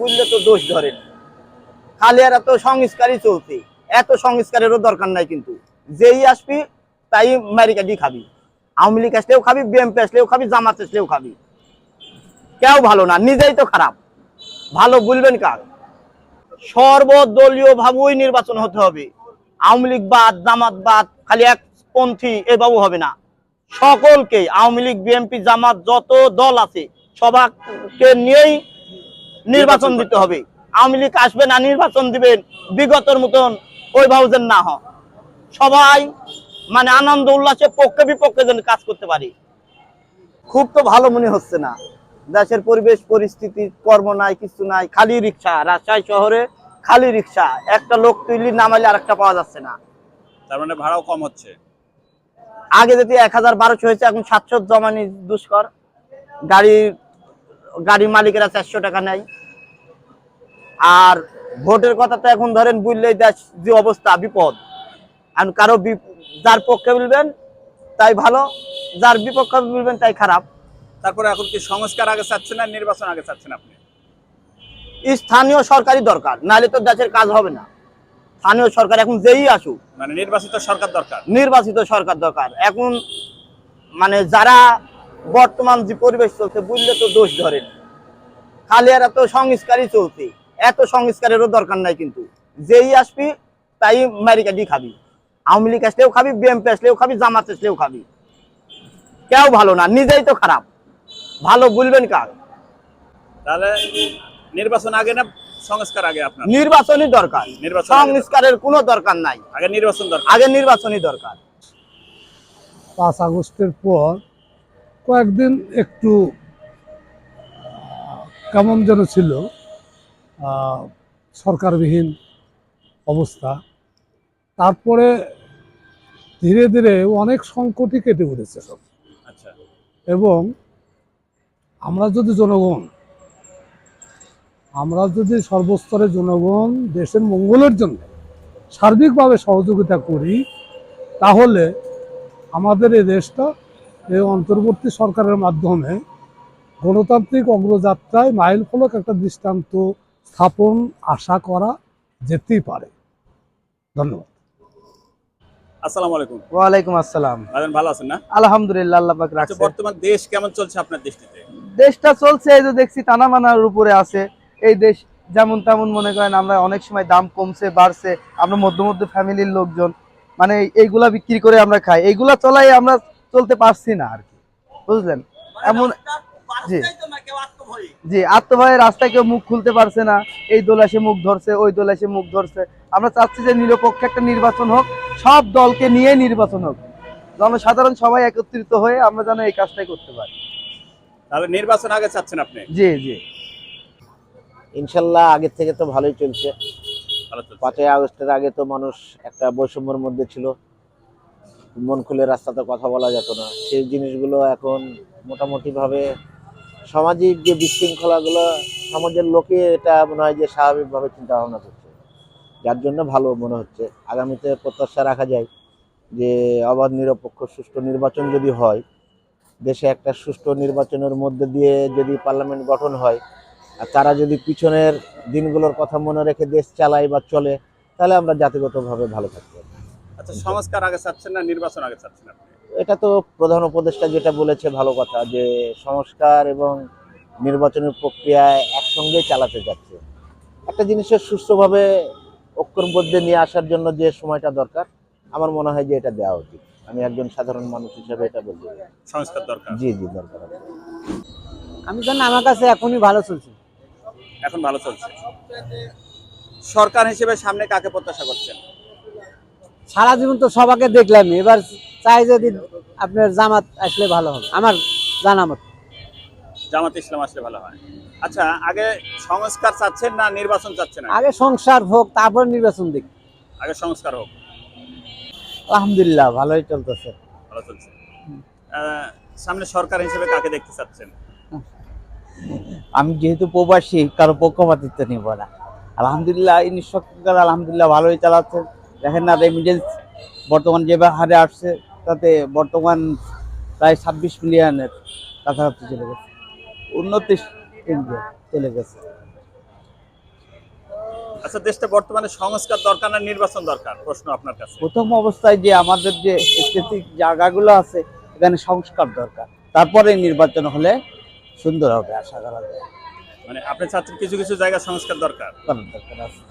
বুঝলে তো দোষ ধরেন খালি আর এত সংস্কারই চলছে। এত সংস্কারেরও দরকার নাই কিন্তু। যেই আসবি, তাই মারিকাটি খাবি। আওয়ামী লীগ আসলেও খাবি বিএমপি আসলেও খাবি, জামাত আসলেও খাবি। কেউ ভালো না, নিজেই তো খারাপ। ভালো বলবেন কার? সর্বদলীয় ভাবেই নির্বাচন হতে হবে। আওয়ামী লীগ বাদ, জামাত বাদ, খালি এক পন্থী এভাবে হবে না। সকলকে, আওয়ামী লীগ, বিএনপি, জামাত, যত দল আছে, সবাইকে নিয়েই নির্বাচন দিতে হবে। আওয়ামী লীগ আসবে না নির্বাচন দিবেন। বিগতর মতন ওই ভাউজেন না হয় সবাই মানে আনন্দ উল্লাসে পক্ষে বিপক্ষে যেন কাজ করতে পারি। খুব তো ভালো মনে হচ্ছে না। দেশের পরিবেশ পরিস্থিতি কর্ম নাই কিছু নাই খালি রিক্সা। রাজশাহী শহরে খালি রিক্সা। একটা লোক তুইলি নামাইলে আরেকটা পাওয়া যাচ্ছে না। তার মানে ভাড়াও কম হচ্ছে। আগে যদি এক হাজার বারোশো হয়েছে এখন সাতশো জমানি দুষ্কর। গাড়ি গাড়ি মালিকেরা চারশো টাকা নেয়। আর ভোটের কথা তো এখন ধরেন বুঝলেই দেশ যে অবস্থা বিপদ। এখন কারও যার পক্ষে বলবেন তাই ভালো যার বিপক্ষে বলবেন তাই খারাপ। তারপরে এখন কি সংস্কার আগে চাচ্ছেন না নির্বাচন আগে চাচ্ছেন আপনি? স্থানীয় সরকারই দরকার নাহলে তো দেশের কাজ হবে না। স্থানীয় সরকার এখন যেই আসুক। মানে নির্বাচিত সরকার দরকার? নির্বাচিত সরকার দরকার। এখন মানে যারা বর্তমান যে পরিবেশ চলছে বুঝলে তো দোষ ধরেন খালি আর এত সংস্কারই চলছে। এত সংস্কারেরও দরকার নাই কিন্তু। যেই আসবি তাই মারিকাটি খাবি। আওয়ামী লীগ আসলেও খাবি বিএমপি আসলেও খাবি জামাত আসলেও খাবি। কেউ ভালো না নিজেই তো খারাপ। ভালো বলবেন কার? তাহলে নির্বাচন আগে না সংস্কার আগে আপনার? নির্বাচনই দরকার। সংস্কারের কোনো দরকার নাই। আগে নির্বাচন দরকার। আগে নির্বাচনই দরকার। পাঁচ আগস্টের পর কয়েকদিন একটু কেমন যেন ছিল সরকারবিহীন অবস্থা। তারপরে ধীরে ধীরে অনেক সংকটই কেটে উঠেছে সব। আচ্ছা। এবং আমরা যদি জনগণ আমরা যদি সর্বস্তরের জনগণ দেশের মঙ্গলের জন্য সার্বিকভাবে সহযোগিতা করি তাহলে আমাদের এই দেশটা এই অন্তর্বর্তী সরকারের মাধ্যমে গণতান্ত্রিক অগ্রযাত্রায় মাইল ফলক একটা দৃষ্টান্ত স্থাপন আশা করা যেতেই পারে। ধন্যবাদ। আসসালামু আলাইকুম। ওয়ালাইকুম আসসালাম। ভাইজান ভালো আছেন না? আলহামদুলিল্লাহ আল্লাহ পাক আচ্ছা রাখছে বর্তমান দেশ কেমন চলছে আপনার দৃষ্টিতে? দেশটা চলছে এই যে দেখছি টানামানার উপরে আছে। এই দেশ যেমন তেমন মনে করেন আমরা অনেক সময় দাম কমছে বাড়ছে। আমরা মধ্য মধ্য ফ্যামিলির লোকজন মানে এইগুলা বিক্রি করে আমরা খাই। এইগুলা চলাই আমরা চলতে পারছি না আর কি। বুঝলেন? এমন জি। জি আত্মভয়ে রাস্তায় কেউ মুখ খুলতে পারছে না এই দল এসে মুখ ধরছে ওই দল এসে মুখ ধরছে। আমরা চাচ্ছি যে নিরপেক্ষ একটা নির্বাচন হোক সব দলকে নিয়ে নির্বাচন হোক। জনসাধারণ সবাই একত্রিত হয়ে আমরা যেন এই কাজটাই করতে পারি। তাহলে নির্বাচন আগে চাচ্ছেন আপনি? জি জি। ইনশাল্লাহ আগের থেকে তো ভালোই চলছে। পাঁচই আগস্টের আগে তো মানুষ একটা বৈষম্যের মধ্যে ছিল। মন খুলে রাস্তাতে কথা বলা যেত না। সেই জিনিসগুলো এখন মোটামুটি ভাবে সামাজিক যে বিশৃঙ্খলাগুলো, সমাজের লোকে এটা মনে হয় যে স্বাভাবিকভাবে চিন্তা ভাবনা করছে। যার জন্য ভালো মনে হচ্ছে। আগামীতে প্রত্যাশা রাখা যায় যে অবাধ, নিরপেক্ষ, সুষ্ঠু নির্বাচন যদি হয়, দেশে একটা সুষ্ঠু নির্বাচনের মধ্যে দিয়ে যদি পার্লামেন্ট গঠন হয়, আর তারা যদি পিছনের দিনগুলোর কথা মনে রেখে দেশ চালায় বা চলে, তাহলে আমরা জাতিগতভাবে ভালো থাকতে পারি আচ্ছা সংস্কার আগে চাচ্ছেন না নির্বাচন আগে চাচ্ছেন আপনি? এটা তো প্রধান উপদেষ্টা যেটা বলেছে ভালো কথা যে সংস্কার এবং নির্বাচনের প্রক্রিয়া একসঙ্গে চালাতে যাচ্ছে। একটা জিনিসের সুস্থভাবে ঐক্যবদ্ধে নিয়ে আসার জন্য যে সময়টা দরকার আমার মনে হয় যে এটা দেওয়া উচিত। আমি একজন সাধারণ মানুষ হিসেবে এটা বলব সংস্কার দরকার? জি জি দরকার আমি জানি আমার কাছে এখনই ভালো চলছে। এখন ভালো চলছে। সরকার হিসেবে সামনে কাকে প্রত্যাশা করছেন? সারা জীবন তো সবাকে দেখলাম এবার চাই যদি আপনার জামাত আসলে ভালো হবে। আমার জানা মতো। জামাত ইসলাম আসলে ভালো হয়। আচ্ছা আগে সংস্কার চাচ্ছেন না নির্বাচন চাচ্ছেন আগে? আগে সংসার হোক তারপর নির্বাচন দিক। আগে সংস্কার হোক। আলহামদুলিল্লাহ ভালোই চলতেছে। ভালো চলছে। সামনে সরকার হিসেবে কাকে দেখতে চাচ্ছেন? আমি যেহেতু প্রবাসী কারও পক্ষপাতিত্ব নিব না। আলহামদুলিল্লাহ ইনি সরকার আলহামদুলিল্লাহ ভালোই চালাচ্ছেন। দেখেন না রেমিডেন্স বর্তমান যে হারে আসছে তাতে বর্তমান প্রায় ছাব্বিশ মিলিয়নের কাছাকাছি চলে গেছে। কেন্দ্রে চলে গেছে। আচ্ছা দেশটা বর্তমানে সংস্কার দরকার না নির্বাচন দরকার? প্রশ্ন আপনার কাছে। প্রথম অবস্থায় যে আমাদের যে স্পেসিফিক জায়গাগুলো আছে এখানে সংস্কার দরকার। তারপরে নির্বাচন হলে সুন্দর হবে আশা করা যায়। মানে আপনি চাচ্ছেন কিছু কিছু জায়গা সংস্কার দরকার? দরকার আছে।